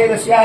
परिच्छेदस्य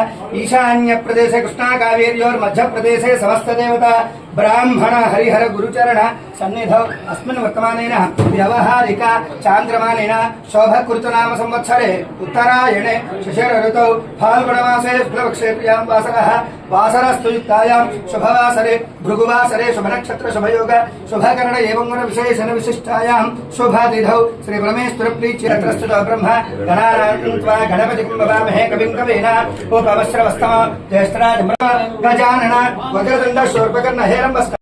ईशान्यप्रदेशे कृष्णाकावेर्योर्मध्यप्रदेशे समस्तदेवता ब्राह्मण हरिहर गुरुचरण सन्निधौ अस्मिन् वर्तमानेन व्यवहारिक चान्द्रमानेन शोभकृतनाम संवत्सरे उत्तरायणे शिशिर ऋतौ फाल्गुणमासे शुक्लपक्षे प्रियां वासरः वासरस्तु युक्तायां शुभवासरे भृगुवासरे शुभनक्षत्र शुभयोग शुभकर्ण एवं गुण विशेषण विशिष्टायां शुभतिथौ श्री परमेश्वर प्रीच्यत्रस्तुतो ब्रह्म गणानान्त्वा गणपतिं भवामहे कविं कवीना उपवस्त्रवस्तम ज्येष्ठराज ब्रह्म गजानन वक्रतुण्ड शूर्पकर्ण हेरम्बस्त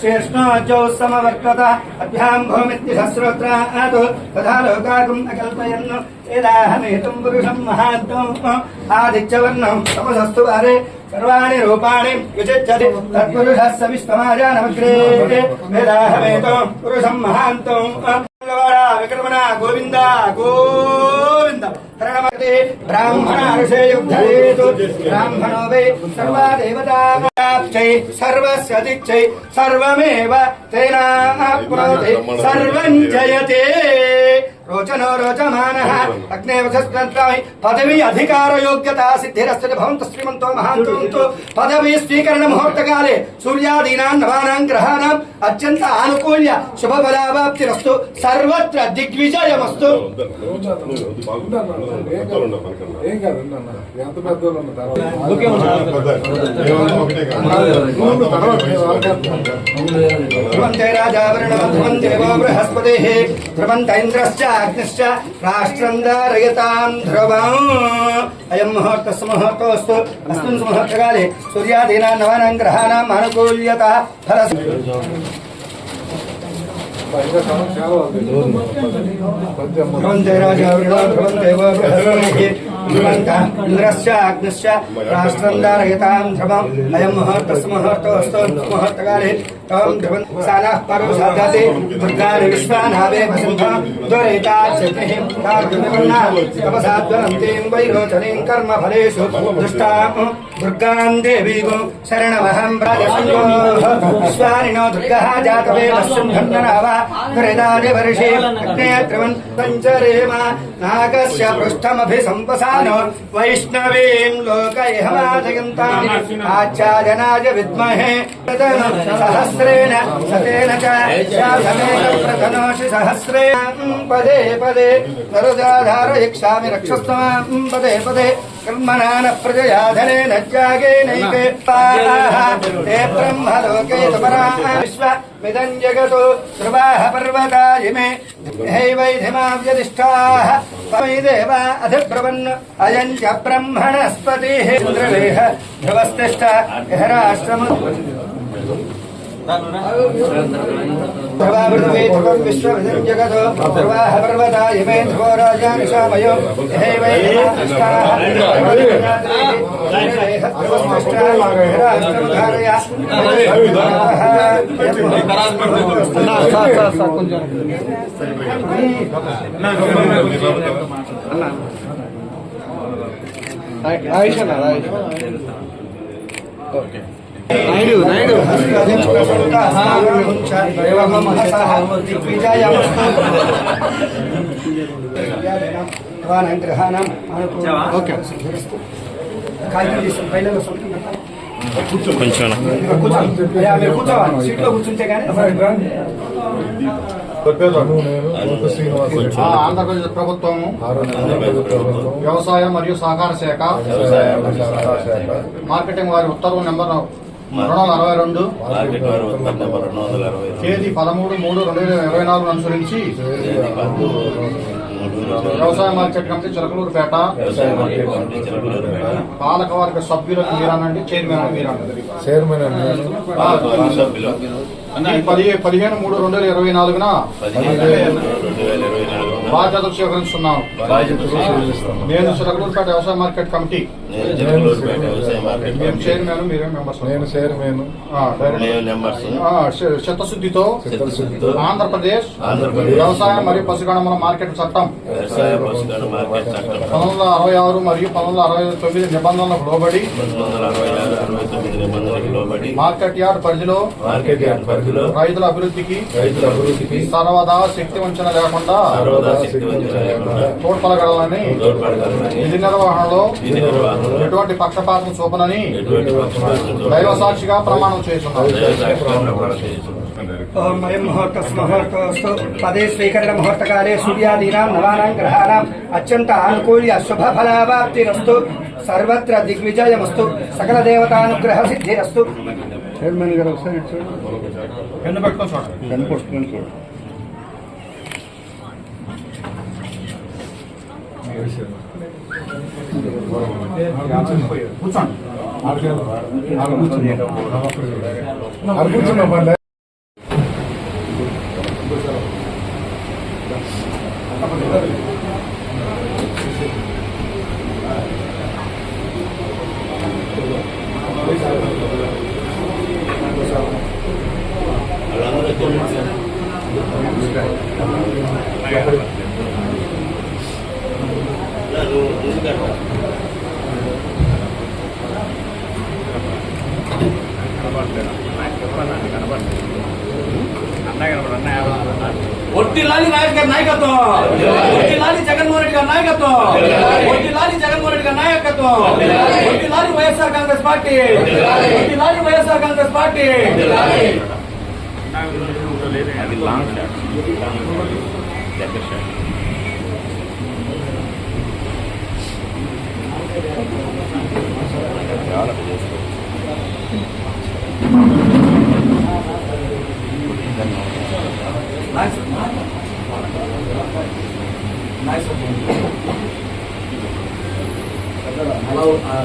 शेष्णोजौ समवर्तत अभ्यां भूमित्यसहस्रोत्रात् तथा लोकागुम् अकल्पयन् यदाहमेतुं पुरुषं महान्तम् आदित्यवर्णं तमसस्तु वारे सर्वाणि रूपाणि विचिच्यति तत्पुरुषः स विश्वमाजानवग्रे वेदाहवेतम् पुरुषम् महान्तम् विक्रमण गोविन्द गोविन्द हरणमति ब्राह्मण ऋषयुद्धयेतु ब्राह्मणो वै सर्वा देवताप्चै सर्वस्य दिक्षै सर्वमेव तेनाप्नोति सर्वम् जयते రోచనో రోచమానః అగ్నే వసస్తంతామి పదవి అధికార యోగ్యత సిద్ధిరస్తు భవంతు శ్రీమంతో మహాంతో పదవి స్వీకరణ ముహూర్తకాలే సూర్యాదీనాం నవానాం గ్రహాణం అత్యంత ఆనుకూల్య శుభ ఫలావాప్తిరస్తు సర్వత్ర దిగ్విజయమస్తు. ధ్రువంతే రాజావరణం దేవో బృహస్పతి. ధ్రువంత ఇంద్రశ్చ అగ్నిశ్చ రాష్ట్రం దారయతాం ధ్రువం. అయం ముహూర్త ముహూర్తోస్తు. అస్మిన్ ముహూర్తకాలే సూర్యాదీనా నవానాం గ్రహాణం అనుకూల్యత ఫల ఇంకా సమయం చాలా ఉంది కొంచెం ధ్రువంతే రాజావరణం ధ్రువం దేవో బృహస్పతి ధ్రువంత ఇంద్రశ్చ అగ్నిశ్చ రాష్ట్రం దారయతాం ధ్రమం అయం ముహూర్తస్ ముహూర్తోస్తు ముహూర్తకాలే తం ధ్రువం సానః పరో సాధతే దుర్గాని విశ్వానావే వసింధ దురైతా శక్తిః కార్యనిర్వన్నా తపసాద్వనంతీం వైరోచనీం కర్మ ఫలేషు దుష్టాం దుర్గాం దేవీగో శరణమహం ప్రాజసంగో విశ్వానినో దుర్గः జాతవే नागस्य पृष्ठमभिसंवसान वैष्णवीं लोकैहमाधयन्ताम् आच्छादनाय विद्महे। सहस्रेण सतेन च शासमेकप्रथनोषि सहस्रेण। पदे पदे। नरुदाधार यक्षामि रक्षस्तमां पदे पदे। कर्मणा न प्रजयाधने न नैके ते ब्रह्मलोके तपरा विश्व मिदं जगतो ध्रुवाः पर्वता इमे हैवैधिमाव्यधिष्ठाः वै देवा च ब्रह्मणस्पतिः। ध्रुवस्तिष्ठ। सर्वाभृत्वेतकं विश्वभृतं जगत् सर्वाः पर्वता यमेन्द्रो राजा निशामयो आयुष ना आयुष ओके చేసిన పైన కొంచెం. కూర్చోవాలి ఆంధ్రప్రదేశ్ ప్రభుత్వం వ్యవసాయ మరియు సహకార శాఖ. మార్కెటింగ్ వారి ఉత్తర్వు నెంబర్ రెండు వందల అరవై రెండు. తేదీ పదమూడు మూడు రెండు వేల ఇరవై నాలుగు అనుసరించి వ్యవసాయ మార్కెట్ కమిటీ చిలకలూరుపేట. పాలకవర్గ సభ్యులకు మీరనండి చైర్మన్ మీరనండి చైర్మన్ పదిహేను మూడు రెండు వేల ఇరవై నాలుగున బాధ్యతలు స్వీకరిస్తున్నాను. నేను చిలకలూరుపేట వ్యవసాయ మార్కెట్ కమిటీ. మేము. చైర్మన్ మీరే మెంబర్స్. నేను చైర్మన్. నేను నెంబర్స్ చిత్తశుద్ధితో ఆంధ్రప్రదేశ్ ఆంధ్రప్రదేశ్ వ్యవసాయ మరియు పశుగణముల మార్కెట్ చట్టం. వ్యవసాయ పశుగణ మార్కెట్ చట్టం. పంతొమ్మిది వందల అరవై ఆరు మరియు పంతొమ్మిది వందల అరవై తొమ్మిది నిబంధనలకు లోబడి మార్కెట్ యార్డ్ పరిధిలో మార్కెట్ యార్డ్ పరిధిలో రైతుల అభివృద్ధికి రైతుల అభివృద్ధికి సర్వదా శక్తి వంచన లేకుండా సర్వదా తోడ్పడగలని విధి నిర్వహణలో ఎటువంటి పక్షపాతం చూపనని దైవ సాక్షిగా ప్రమాణం చేస్తున్నాను ముహూర్తస్ముహూర్తోస్తు పదే స్వీకరణ ముహూర్తకాలే సూర్యాదీనాం నవానాం గ్రహాణాం అత్యంత ఆనుకూల్య సర్వత్ర దిగ్విజయమస్తు. సకల దేవతానుగ్రహ సిద్ధిరస్తు చైర్మన్ గారు ఒకసారి ఇటు చూడండి. పెట్టుకొని పుస్తకం చూడండి. కూర్చోండి ఆడ కూర్చున్నాం బండి. వాళ్ళందరూ తెలియదు. ఇలా నువ్వు ముందుకు రా. ఒట్టిలాలి నాయక్ గారి నాయకత్వం. ఒట్టిలాలి. జగన్మోహన్ రెడ్డి గారి నాయకత్వం. ఒట్టిలాలి. జగన్మోహన్ రెడ్డి గారి నాయకత్వం. ఒట్టిలాలి. YSR Congress party. ఒట్టిలాలి. YSR Congress party. అది లాంగ్ షాట్ దగ్గర షాట్ చాలా చేసుకో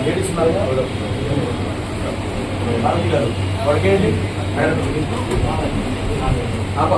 లేడీస్ ఉన్నారు గారు వాడికేంటి మేడం ఆపా